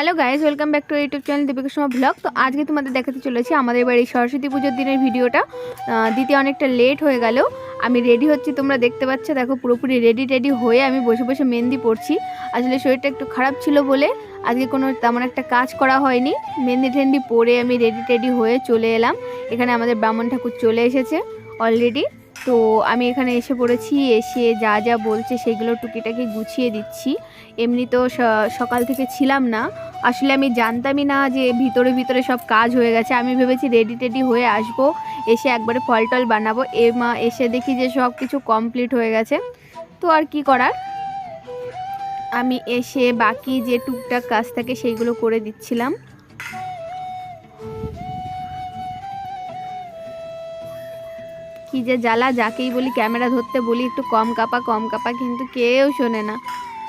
Hello guys welcome back to YouTube channel Deepika সময় vlog. তো আজকে তোমাদের দেখাতে চলেছি আমাদের বাড়ির সরস্বতী পুজোর দিনের ভিডিওটা। দিতে অনেকটা লেট হয়ে গেল। আমি রেডি হচ্ছি, তোমরা দেখতে পাচ্ছ, দেখো পুরোপুরি রেডি টেডি হয়ে আমি বসে বসে মেহেন্দি পড়ছি আসলে শরীরটা একটু খারাপ ছিল বলে আজকে কোনো তেমন একটা কাজ করা হয়নি। মেহেন্দি টেন্দি পরে আমি রেডি টেডি হয়ে চলে এলাম। এখানে আমাদের ব্রাহ্মণ ঠাকুর চলে এসেছে অলরেডি তো আমি এখানে এসে পড়েছি, এসে যা যা বলছে সেগুলো টুকিটাকি গুছিয়ে দিচ্ছি। এমনি তো সকাল থেকে ছিলাম না। আসলে আমি জানতামই না যে ভিতরে ভিতরে সব কাজ হয়ে গেছে। আমি ভেবেছি রেডি টেডি হয়ে আসব, এসে একবারে ফল টল বানাবো। এ মা এসে দেখি যে সব কিছু কমপ্লিট হয়ে গেছে। তো আর কি করার? আমি এসে বাকি যে টুকটাক কাজ থাকে সেইগুলো করে দিচ্ছিলাম। কি যে জ্বালা, যাকেই বলি, ক্যামেরা ধরতে বলি, একটু কম কাপা কম কাপা, কিন্তু কেউ শোনে না।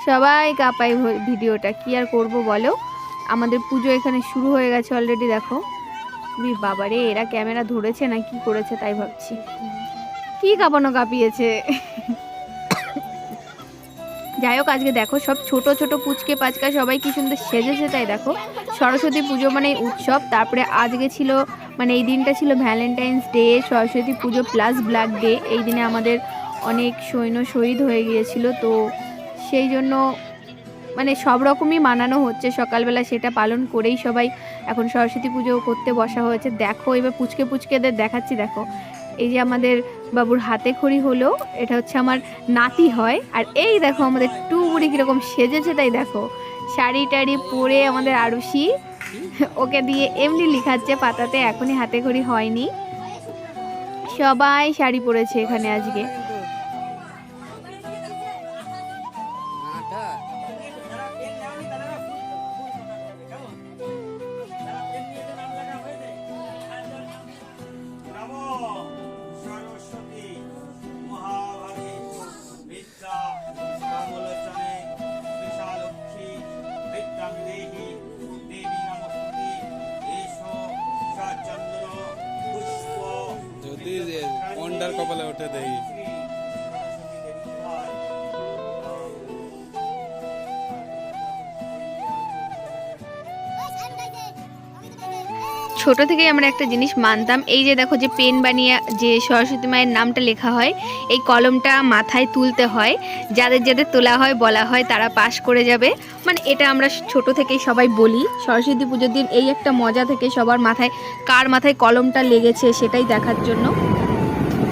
সবাই কাপাই ভিডিওটা। কি আর করব বলো? আমাদের পুজো এখানে শুরু হয়ে গেছে অলরেডি দেখো। উরি বাবারে, এরা ক্যামেরা ধরেছে না, কি করেছে তাই ভাবছি। কি কাঁপানো কাঁপিয়েছে? যাই হোক, আজকে দেখো, সব ছোট ছোট পুচকে পাচকা সবাই কি সুন্দর সেজেছে তাই দেখো। সরস্বতী পুজো মানে উৎসব, তারপরে আজকে ছিল মানে এই দিনটা ছিল ভ্যালেন্টাইন্স ডে সরস্বতী পুজো প্লাস ব্ল্যাক ডে এই দিনে আমাদের অনেক সৈন্য শহীদ হয়ে গিয়েছিল, তো সেই জন্য মানে সব রকমই মানানো হচ্ছে সকালবেলা, সেটা পালন করেই সবাই। এখন সরস্বতী পুজো করতে বসা হয়েছে। দেখো, এবার পুচকে পুচকেদের দেখাচ্ছি, দেখো। এই যে আমাদের বাবুর হাতে খড়ি হলো, এটা হচ্ছে আমার নাতি হয়। আর এই দেখো, আমাদের টু বুড়ি কীরকম সেজেছে, তাই দেখো। শাড়ি টাড়ি পরে আমাদের আরুষি ওকে দিয়ে এমনি লিখাচ্ছে পাতাতে, এখনই হাতে খড়ি হয়নি। সবাই শাড়ি পরেছে এখানে আজকে। কপালে ওঠে দেই। ছোট থেকেই আমরা একটা জিনিস মানতাম, এই যে দেখো যে পেন বানিয়ে যে সরস্বতী মায়ের নামটা লেখা হয়, এই কলমটা মাথায় তুলতে হয়, যাদের যাদের তোলা হয়, বলা হয়, তারা পাশ করে যাবে। মানে এটা আমরা ছোট থেকেই সবাই বলি। সরস্বতী পুজোর দিন এই একটা মজা থেকে সবার মাথায়, কার মাথায় কলমটা লেগেছে সেটাই দেখার জন্য।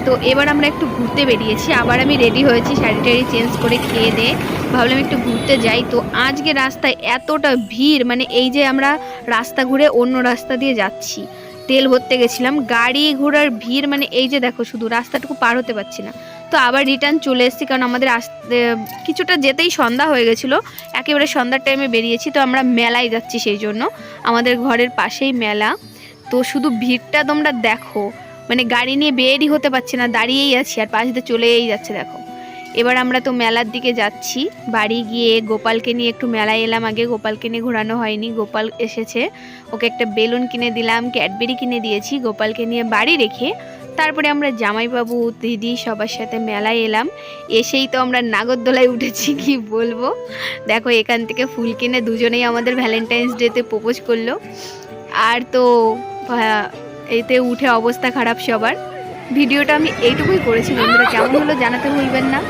তো এবার আমরা একটু ঘুরতে বেরিয়েছি। আবার আমি রেডি হয়েছি, শাড়ি টাড়ি চেঞ্জ করে খেয়ে দিয়ে। ভাবলাম একটু ঘুরতে যাই। তো আজকে রাস্তায় এতটা ভিড় মানে এই যে আমরা রাস্তা ঘুরে অন্য রাস্তা দিয়ে যাচ্ছি, তেল ভরতে গেছিলাম। গাড়ি ঘোড়ার ভিড় মানে এই যে দেখো, শুধু রাস্তাটুকু পার হতে পারছি না। তো আবার রিটার্ন চলে এসেছি, কারণ আমাদের আসতে কিছুটা যেতেই সন্ধ্যা হয়ে গেছিল। একেবারে সন্ধ্যার টাইমে বেরিয়েছি। তো আমরা মেলায় যাচ্ছি সেই জন্য। আমাদের ঘরের পাশেই মেলা। তো শুধু ভিড়টা তোমরা দেখো। মানে গাড়ি নিয়ে বেরই হতে পারছে না, দাঁড়িয়েই আছি আর পাশ দিয়ে চলেই যাচ্ছে দেখো। এবার আমরা তো মেলার দিকে যাচ্ছি, বাড়ি গিয়ে গোপালকে নিয়ে একটু মেলায় এলাম আগে, গোপালকে নিয়ে ঘোরানো হয়নি, গোপাল এসেছে। ওকে একটা বেলুন কিনে দিলাম, ক্যাডবেরি কিনে দিয়েছি, গোপালকে নিয়ে বাড়ি রেখে তারপরে আমরা জামাইবাবু, দিদি সবার সাথে মেলায় এলাম। এসেই তো আমরা নাগরদোলায় উঠেছি, কি বলব? দেখো এখান থেকে ফুল কিনে দুজনেই আমাদের ভ্যালেন্টাইন্স ডেতে প্রপোজ করল। আর তো এতে উঠে অবস্থা খারাপ সবার। ভিডিওটা আমি এইটুকুই করেছি, বন্ধুরা। কেমন হলো জানাতে ভুলবেন না।